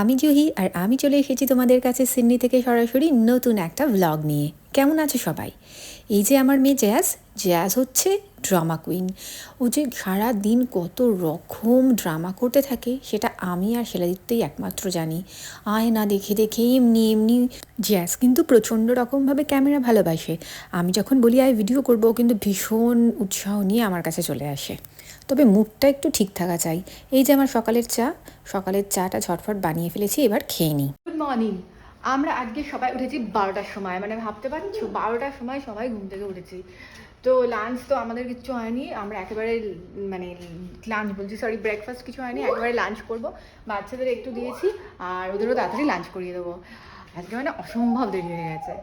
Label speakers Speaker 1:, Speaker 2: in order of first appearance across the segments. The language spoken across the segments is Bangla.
Speaker 1: আমি জুহি আর আমি চলে এসেছি তোমাদের কাছে সিডনি থেকে সরাসরি নতুন একটা ভ্লগ নিয়ে। কেমন আছো সবাই? এই যে আমার মেয়ে জ্যাজ জ্যাজ হচ্ছে ড্রামা কুইন ও যে সারা দিন কত রকম ড্রামা করতে থাকে, সেটা আমি আর শিলাদিত্যই একমাত্র জানি। আয় না দেখে দেখে এমনি এমনি জ্যাজ কিন্তু প্রচণ্ড রকমভাবে ক্যামেরা ভালোবাসে। আমি যখন বলি, আয় ভিডিও করব কিন্তু ভীষণ উৎসাহ নিয়ে আমার কাছে চলে আসে। তবে মুডটা একটু ঠিক থাকা চাই। এই যে আমার সকালের চা, সকালের চাটা ঝটফট বানিয়ে ফেলেছি, এবার খেয়ে নিই।
Speaker 2: গুড মর্নিং আমরা আজকে সবাই উঠেছি বারোটার সময় মানে ভাবতে পারছ? বারোটার সময় সবাই ঘুম থেকে উঠেছি। তো লাঞ্চ তো আমাদের কিছু হয়নি, আমরা একেবারে মানে লাঞ্চ বলছি সরি ব্রেকফাস্ট কিছু হয়নি, একেবারে লাঞ্চ করব। বাচ্চাদের একটু দিয়েছি, আর ওদেরও তাড়াতাড়ি লাঞ্চ করিয়ে দেবো। আজকে মানে অসম্ভব দেরি হয়ে গেছে।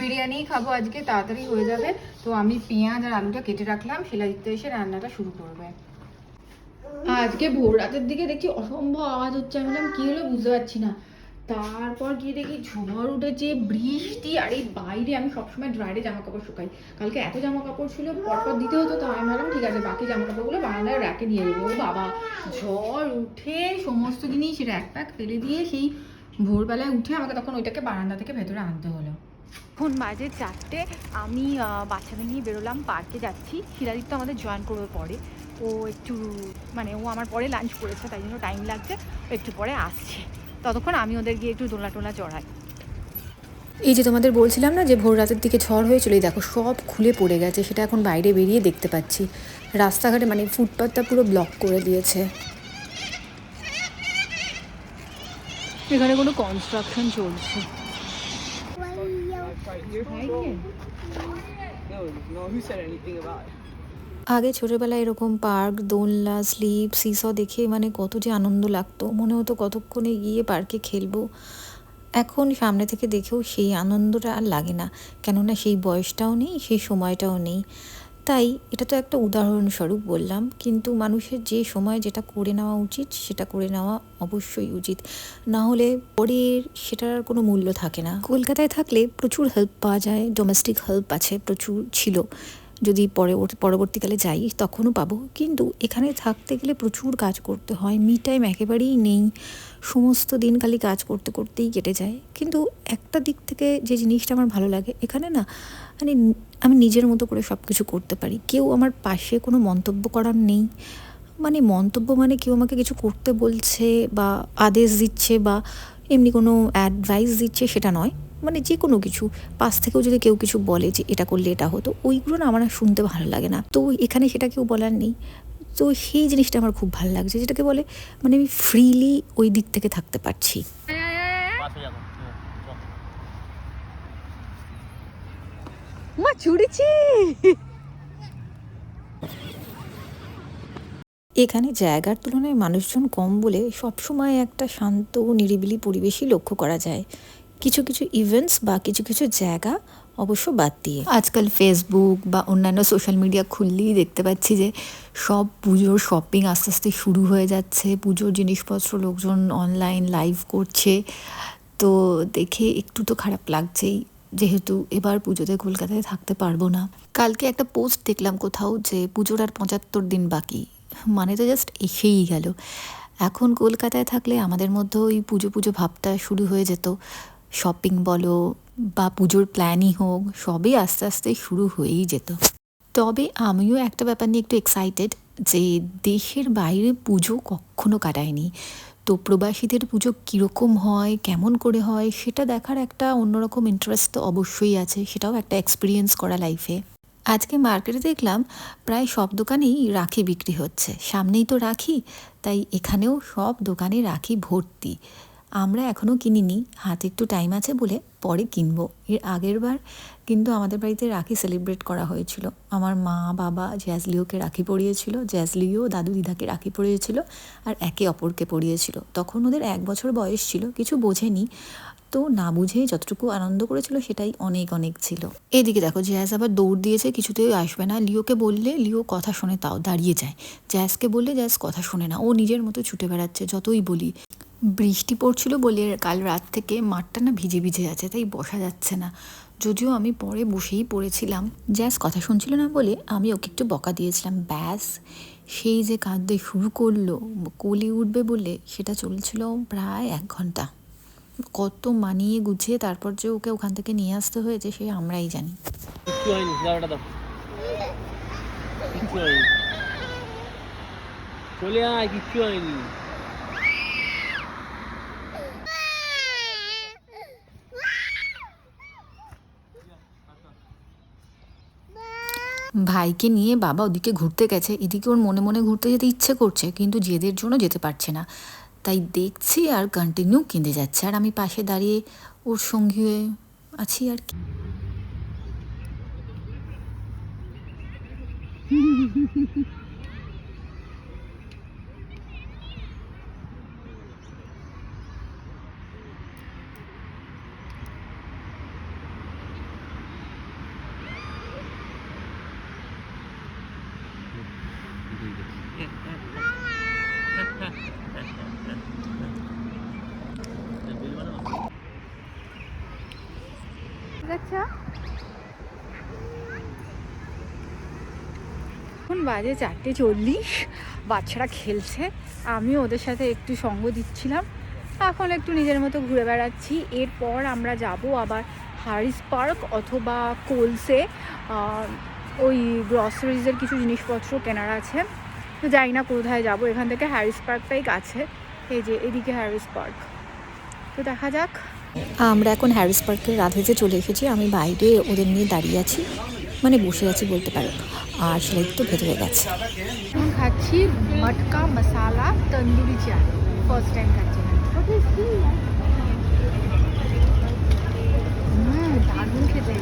Speaker 2: বিরিয়ানি খাব আজকে, তাড়াতাড়ি হয়ে যাবে। তো আমি পেঁয়াজ আর আলুটা কেটে রাখলাম শিলাদিত্য এসে রান্নাটা শুরু করবে। আজকে ভোর রাতের দিকে দেখছি অসম্ভব আওয়াজ হচ্ছে, আমি বললাম, কি হলো বুঝতে পারছি না। তারপর গিয়ে দেখি ঝড় উঠেছে, বৃষ্টি, আর এই বাইরে আমি সবসময় ড্রাইডে জামা কাপড় শুকাই। কালকে এত জামা কাপড় ছিল, পরপর দিতে হতো তো আমি ভাবলাম ঠিক আছে, বাকি জামা কাপড়গুলো বারান্দায় র্যাকে দেবো ও বাবা, ঝড় উঠে সমস্ত জিনিস র্যাক প্যাক ফেলে দিয়ে সেই ভোরবেলায় উঠে আমাকে তখন ওইটাকে বারান্দা থেকে ভেতরে আনতে হলো। এখন বাজে চারটে। আমি বাচ্চাদের নিয়ে বেরোলাম পার্কে যাচ্ছি। শিলাদিত্য আমাদের জয়েন করবে পরে। ও একটু মানে ও আমার পরে লাঞ্চ করেছে তাই জন্য টাইম লাগছে। ও একটু পরে আসছে। ততক্ষণ আমি ওদের গিয়ে একটু দোলা টোলা চড়াই।
Speaker 1: এই যে তোমাদের বলছিলাম না যে ভোর রাতের দিকে ঝড় হয়েছিল এই দেখো সব খুলে পড়ে গেছে সেটা এখন বাইরে বেরিয়ে দেখতে পাচ্ছি। রাস্তাঘাটে মানে ফুটপাথটা পুরো ব্লক করে দিয়েছে।
Speaker 2: এখানে কোনো কনস্ট্রাকশন চলছে।
Speaker 1: আগে ছোটোবেলায় এরকম পার্ক, দোলনা, স্লিপ, সিস দেখে মানে কত যে আনন্দ লাগতো। মনে হতো কতক্ষণে গিয়ে পার্কে খেলব। এখন সামনে থেকে দেখেও সেই আনন্দটা আর লাগে না। কেননা সেই বয়সটাও নেই, সেই সময়টাও নেই। তাই এটা তো একটা উদাহরণস্বরূপ বললাম, কিন্তু মানুষের যে সময় যেটা করে নেওয়া উচিত, সেটা করে নেওয়া অবশ্যই উচিত। না হলে পরের সেটার কোনো মূল্য থাকে না। কলকাতায় থাকলে প্রচুর হেল্প পাওয়া যায় ডোমেস্টিক হেল্প আছে, প্রচুর ছিল। যদি পরে পরবর্তীকালে যাই, তখনও পাবো। কিন্তু এখানে থাকতে গেলে প্রচুর কাজ করতে হয়। মি টাইম একেবারেই নেই। সমস্ত দিন খালি কাজ করতে করতেই কেটে যায়। কিন্তু একটা দিক থেকে যে জিনিসটা আমার ভালো লাগে, এখানে না মানে আমি নিজের মতো করে সব কিছু করতে পারি। কেউ আমার পাশে কোনো মন্তব্য করার নেই। মানে মন্তব্য মানে কেউ আমাকে কিছু করতে বলছে বা আদেশ দিচ্ছে বা এমনি কোনো অ্যাডভাইস দিচ্ছে সেটা নয়। মানে যে কোনো কিছু, পাশ থেকেও যদি কেউ কিছু বলে যে এটা করলে এটা হতো, ওইগুলো না আমার শুনতে ভালো লাগে না। তো এখানে সেটা কেউ বলার নেই। তো সেই জিনিসটা আমার খুব ভালো লাগছে, যেটাকে বলে মানে আমি ফ্রিলি ওই দিক থেকে থাকতে পারছি।
Speaker 2: মা চুড়েছি
Speaker 1: এখানে জায়গার তুলনায় মানুষজন কম বলে সবসময় একটা শান্ত নিরিবিলি পরিবেশই লক্ষ্য করা যায়। কিছু কিছু ইভেন্টস বা কিছু কিছু জায়গা অবশ্য বাদ দিয়ে। আজকাল ফেসবুক বা অন্যান্য সোশ্যাল মিডিয়া খুললেই দেখতে পাচ্ছি যে সব পুজোর শপিং আস্তে আস্তে শুরু হয়ে যাচ্ছে। পুজোর জিনিসপত্র লোকজন অনলাইন লাইভ করছে। তো দেখে একটু তো খারাপ লাগছেই, যেহেতু এবার পুজোতে কলকাতায় থাকতে পারব না। কালকে একটা পোস্ট দেখলাম কোথাও যে পুজোর আর পঁচাত্তর দিন বাকি। মানে তো জাস্ট এসেই গেল। এখন কলকাতায় থাকলে আমাদের মধ্যে ওই পুজো পুজো ভাবটা শুরু হয়ে যেত। শপিং বলো বা পুজোর প্ল্যানই হোক, সবই আস্তে আস্তে শুরু হয়েই যেত। তবে আমিও একটা ব্যাপার নিয়ে একটু এক্সাইটেড যে দেশের বাইরে পুজো কখনো কাটায়নি। তো প্রবাসীদের পুজো কীরকম হয়, কেমন করে হয়, সেটা দেখার একটা অন্যরকম ইন্টারেস্ট তো অবশ্যই আছে, সেটাও একটা এক্সপিরিয়েন্স করা লাইফে আজকে মার্কেটে দেখলাম প্রায় সব দোকানেই রাখি বিক্রি হচ্ছে। সামনেই তো রাখি, তাই এখানেও সব দোকানে রাখি ভর্তি। আমরা এখনও কিনিনি হাতে একটু টাইম আছে বলে পরে কিনবো। এর আগের বার কিন্তু আমাদের বাড়িতে রাখি সেলিব্রেট করা হয়েছিল। আমার মা, বাবা জ্যাজলিওকে রাখি পরিয়েছিল। জ্যাজলিও দাদু দিদাকে রাখি পরিয়েছিল আর একে অপরকে পরিয়েছিল। তখন ওদের এক বছর বয়স ছিল, কিছু বোঝেনি। তো না বুঝেই যতটুকু আনন্দ করেছিল সেটাই অনেক অনেক ছিল। এদিকে দেখো, জ্যাজ আবার দৌড় দিয়েছে, কিছুতেই আসবে না। লিওকে বললে, লিও কথা শোনে, তাও দাঁড়িয়ে যায়। জ্যাজকে বললে, জ্যাজ কথা শোনে না, ও নিজের মতো ছুটে বেড়াচ্ছে, যতই বলি। বৃষ্টি পড়ছিল বলে কাল রাত থেকে মাঠটা না ভিজে ভিজে আছে তাই বসা যাচ্ছে না। যদিও আমি পরে বসেই পড়েছিলাম। জ্যাস কথা শুনছিল না বলে আমি ওকে একটু বকা দিয়েছিলাম। ব্যাস, সেই যে কাঁদতে শুরু করল, কোলে উঠবে বলে সেটা চলছিল প্রায় এক ঘণ্টা। কত মানিয়ে গুছিয়ে তারপর যে ওকে ওখান থেকে নিয়ে আসতে হয়েছে সে আমরাই জানি।
Speaker 3: চলে আয় কিচ্ছু হয়নি
Speaker 1: ভাইকে নিয়ে বাবা ওদিকে ঘুরতে গেছে। এদিকে ওর মনে মনে ঘুরতে যেতে ইচ্ছে করছে, কিন্তু জেদের জন্য যেতে পারছে না। তাই দেখছি আর কন্টিনিউ কেঁদে যাচ্ছে। আর আমি পাশে দাঁড়িয়ে ওর সঙ্গী হয়ে আছি আর কি।
Speaker 2: আচ্ছা। এখন বাজে চারটে চল্লিশ, বাচ্চারা খেলছে আমি ওদের সাথে একটু সঙ্গ দিচ্ছিলাম। এখন একটু নিজের মতো ঘুরে বেড়াচ্ছি। এরপর আমরা যাব আবার হারিস পার্ক অথবা কোলসে ওই গ্রসারিজের কিছু জিনিসপত্র কেনার আছে। তো জানি না কোথায় যাব। এখান থেকে হ্যারিস পার্কটাই কাছে। এই যে, এদিকে হ্যারিস পার্ক তো দেখা যাক।
Speaker 1: আমরা এখন হ্যারিস পার্কের রাধেতে চলে এসেছি। আমি বাইরে ওদের নিয়ে দাঁড়িয়ে আছি মানে বসে আছি বলতে পারো। আর সেলাই তো ভেতরে গেছে।
Speaker 2: এখন খাচ্ছি মটকা মশালা তন্দুরি চা ফার্স্ট টাইম খাচ্ছি। দারুণ খেতে।